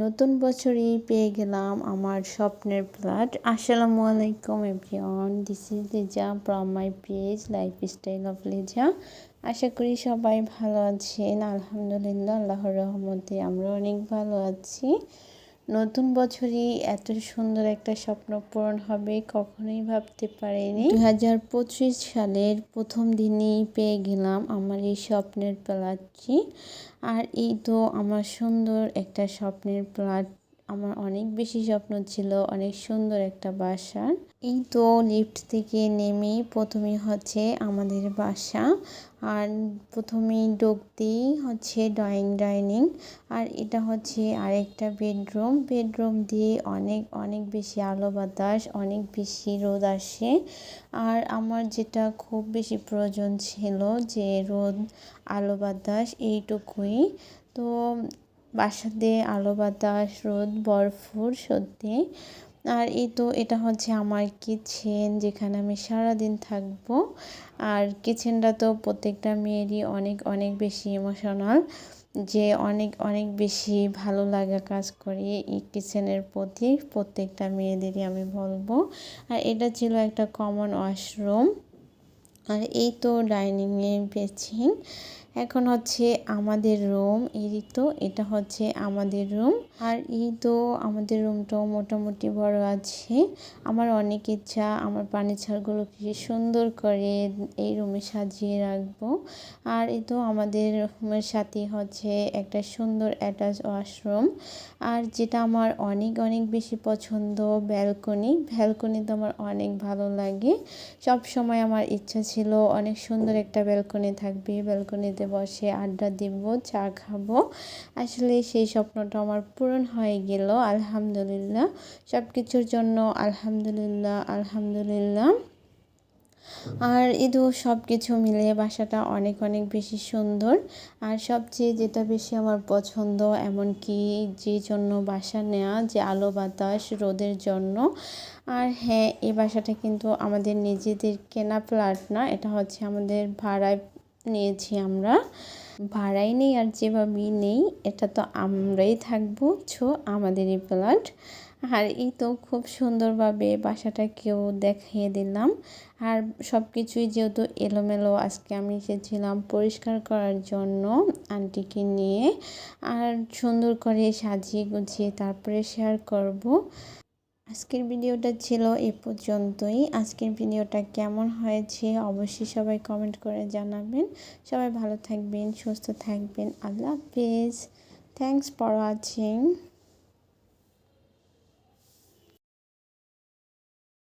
নতুন বছরই পেয়ে গেলাম আমার স্বপ্নের ফ্ল্যাট। আসসালামু আলাইকুম everyone this is Liza from my page lifestyle of Liza আশা করি সবাই ভালো আছেন, আলহামদুলিল্লাহ, আল্লাহর রহমতে আমরা অনেক ভালো আছি। নতুন বছরই এত সুন্দর একটা স্বপ্ন পূরণ হবে, কখনোই ভাবতে পারিনি। দু হাজার পঁচিশ সালের প্রথম দিনই পেয়ে গেলাম আমার এই স্বপ্নের প্লাটটি। আর এই তো আমার সুন্দর একটা স্বপ্নের প্লাট। আমার অনেক বেশি স্বপ্ন ছিল, অনেক সুন্দর একটা বাসার এই তো লিফট থেকে নেমেই প্রথমে হচ্ছে আমাদের বাসা, আর প্রথমেই ঢুকতেই হচ্ছে ড্রয়িং ডাইনিং আর এটা হচ্ছে আরেকটা বেডরুম বেডরুম দিয়ে অনেক অনেক বেশি আলো বাতাস, অনেক বেশি রোদ আসে। আর আমার যেটা খুব বেশি প্রয়োজন ছিল যে রোদ, আলো বাতাস, এইটুকুই। তো বাসাতে আলো বাতাস, রোদ, বরফুর সত্যি। আর এই তো এটা হচ্ছে আমার কিচেন যেখানে আমি সারাদিন থাকব। আর কিচেনটা তো প্রত্যেকটা মেয়েরই অনেক অনেক বেশি ইমোশনাল যে অনেক অনেক বেশি ভালো লাগা কাজ করে এই কিচেনের প্রতি প্রত্যেকটা মেয়েদেরই আমি বলব। আর এটা ছিল একটা কমন ওয়াশরুম আর এই তো ডাইনিংয়ে বেছিং এখন হচ্ছে আমাদের রুম এই তো, এটা হচ্ছে আমাদের রুম আর এই তো আমাদের রুমটাও মোটামুটি বড় আছে। আমার অনেক ইচ্ছা, আমার ফার্নিচারগুলোকে সুন্দর করে এই রুমে সাজিয়ে রাখব। আর এই তো আমাদের রুমের সাথে হচ্ছে একটা সুন্দর অ্যাটাচ ওয়াশরুম আর যেটা আমার অনেক অনেক বেশি পছন্দ ব্যালকনি ব্যালকনি তো আমার অনেক ভালো লাগে। সব সময় আমার ইচ্ছা ছিল অনেক সুন্দর একটা ব্যালকনি থাকবে। ব্যালকনিতে বসে আড্ডা দিব, চা খাব। আসলে সেই স্বপ্নটা আমার পূরণ হয়ে গেল, আলহামদুলিল্লাহ। সব কিছুর জন্য আলহামদুলিল্লাহ আলহামদুলিল্লাহ। আর এদু সব কিছু মিলিয়ে বাসাটা অনেক অনেক বেশি সুন্দর। আর সবচেয়ে যেটা বেশি আমার পছন্দ, এমনকি যে জন্য বাসা নেওয়া যে আলো বাতাস, রোদের জন্য। আর হ্যাঁ এই বাসাটা কিন্তু আমাদের নিজেদের কেনা ফ্ল্যাট না, এটা হচ্ছে আমাদের ভাড়ায় নিয়েছি আমরা। ভাড়াই নেই আর যেভাবেই নেই, এটা তো আমরাই থাকব, ছো আমাদেরই ফ্ল্যাট আর এই তো খুব সুন্দরভাবে বাসাটা কেউ দেখিয়ে দিলাম। আর সব কিছুই যেহেতু এলোমেলো, আজকে আমি এসেছিলাম পরিষ্কার করার জন্য আন্টিকে নিয়ে। আর সুন্দর করে সাজিয়ে গুছিয়ে তারপরে শেয়ার করব। আজকের ভিডিওটা ছিল এ পর্যন্তই। আজকের ভিডিওটা কেমন হয়েছে অবশ্যই সবাই কমেন্ট করে জানাবেন। সবাই ভালো থাকবেন, সুস্থ থাকবেন। আল্লাহ হাফিজ। Thanks for watching